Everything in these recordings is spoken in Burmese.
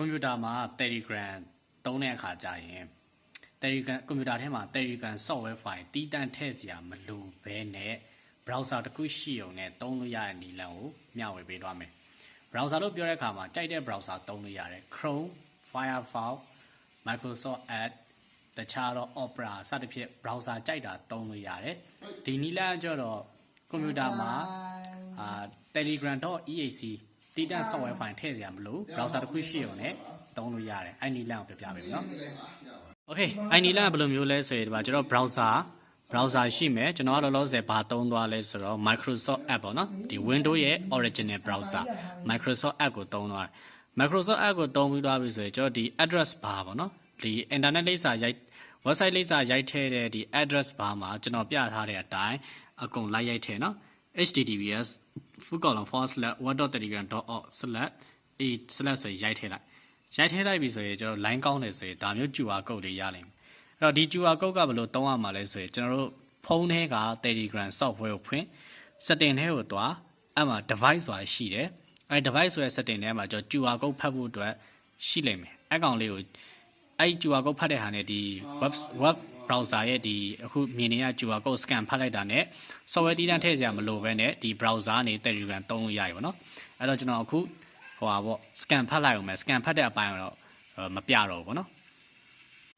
ကွန်ပျူတာမှာ Telegram သုံးတဲ့အခါကျရင် Telegram ကွန်ပျူတာထဲမှာ Telegram software file တီးတန့်ထည့်စရာမလိုဘဲနဲ့ browser တစ်ခုရှိုံနဲ့သုံးလို့ရတဲ့နည်းလမ်းကိုမျှဝေပေးသွားမယ် browser လို့ပြောတဲ့အခါမှာကြိုက်တဲ့ browser သုံးလို့ရတယ် Chrome Firefox Microsoft Edge တခြားတော့ Opera စသဖြင့် browser ကြိုက်တာသုံးလို့ရတယ်ဒီနည်းလမ်းကကျတော့ကွန်ပျူတာမှာအာ telegram.eac တီးတန့် software file ထည့်စရာမလို browser တစ်ခုရှိုံနဲ့သုံးလို့ရတယ်အဲ့ဒီနည်းလမ်းကိုပြပြပေးမယ်နော် Okay အဲ့ဒီနည်းလမ်းကဘယ်လိုမျိုးလဲဆိုရင်ဒီမှာကျွန်တော် browser browser ရှိမယ်ကျွန်တော်ကလောလောဆယ်ဘာသုံးသွားလဲဆိုတော့ Microsoft app ပေါ့နော်ဒီ Windows ရဲ့ original browser Microsoft app ကိုသုံးသွားတယ် Microsoft app ကိုသုံးပြီးသွားပြီဆိုရင်ကျွန်တော်ဒီ address bar ပေါ့နော်ဒီ internet လိပ်စာရိုက် website လိပ်စာရိုက်ထည့်တဲ့ဒီ address bar မှာကျွန်တော်ပြထားတဲ့အတိုင်းအကုန်လိုက်ရိုက်ထည့်နော် https full column forward slash web.telegram.org/a slash ဆိုရိုက်ထည့်လိုက်ရိုက်ထည့်လိုက်ပြီဆိုရင်ကျွန်တော် line ကောင်းတယ်ဆိုရင်ဒါမျိုး QR code တွေရလိမ့်မယ်အဲ့တော့ဒီ QR code ကဘယ်လိုသုံးရမှာလဲဆိုရင်ကျွန်တော်တို့ဖုန်းထဲက Telegram software ကိုဖွင့် setting ထဲကိုသွားအဲ့မှာ device ဆိုတာရှိတယ်အဲ့ device ဆိုတဲ့ setting ထဲမှာကျွန်တော် QR code ဖတ်ဖို့အတွက်ရှိလိမ့်မယ်အဲ့ကောင်လေးကိုအဲ့ QR code ဖတ်တဲ့ဟာနဲ့ဒီ web web browser ရဲ့ဒီအခုမြင်နေရ QR code scan ဖတ်လိုက်တာနဲ့ software တည်တံ့ထည့်စရာမလိုဘဲနဲ့ဒီ browser ကနေ Telegram သုံးလို့ရပြီပေါ့နော်အဲ့တော့ကျွန်တော်အခုဟိုပါပေါ့ scan ဖတ်လိုက်အောင်မယ် scan ဖတ်တဲ့အပိုင်းတော့မပြတော့ဘူးပေါ့နော်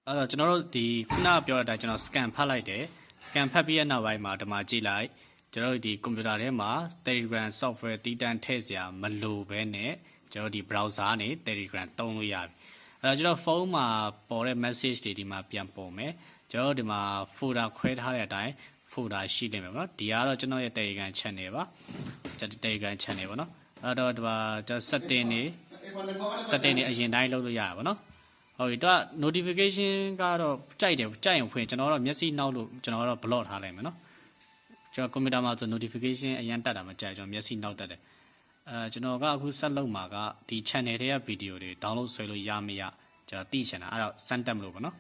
အဲ့တော့ကျွန်တော်တို့ဒီခုနကပြောတဲ့အတိုင်းကျွန်တော် scan ဖတ်လိုက်တယ် scan ဖတ်ပြီးတဲ့နောက်ပိုင်းမှာဒီမှာကြည့်လိုက်ကျွန်တော်တို့ဒီကွန်ပျူတာထဲမှာ Telegram software တည်တံ့ထည့်စရာမလိုဘဲနဲ့ကျွန်တော်ဒီ browser ကနေ Telegram သုံးလို့ရပြီ အဲ့တော့ကျွန်တော်ဖုန်းမှာပေါ်တဲ့ message တွေဒီမှာပြန်ပေါ်မယ်ကျွန်တော်ဒီမှာ folder ခွဲထားတဲ့အတိုင်း folder ရှိနေမှာပေါ့နော်ဒီကတော့ကျွန်တော်ရဲ့ Telegram channel ပါကျွန်တော် Telegram channel ပေါ့နော်အဲ့တော့ဒီမှာကျွန်တော် setting တွေ setting တွေအရင်တိုင်းလုပ်လို့ရတာပေါ့နော်ဟုတ်ပြီတော့ notification ကတော့ကြိုက်တယ်ကြိုက်ရင်ဖွင့်ကျွန်တော်တော့မျက်စိနောက်လို့ကျွန်တော်တော့ block ထားလိုက်မယ်နော်ကျွန်တော်ကွန်ပျူတာမှာဆို notification အရင်တက်တာမကြိုက်ကျွန်တော်မျက်စိနောက်တက်တယ် အဲကျွန်တော်ကအခုဆက်လုပ်မှာကဒီ channel ထဲက video တွေ download ဆွဲလို့ရမရကျွန်တော်သိချင်တာအဲ့တော့စမ်းတက်မလို့ပေါ့နော်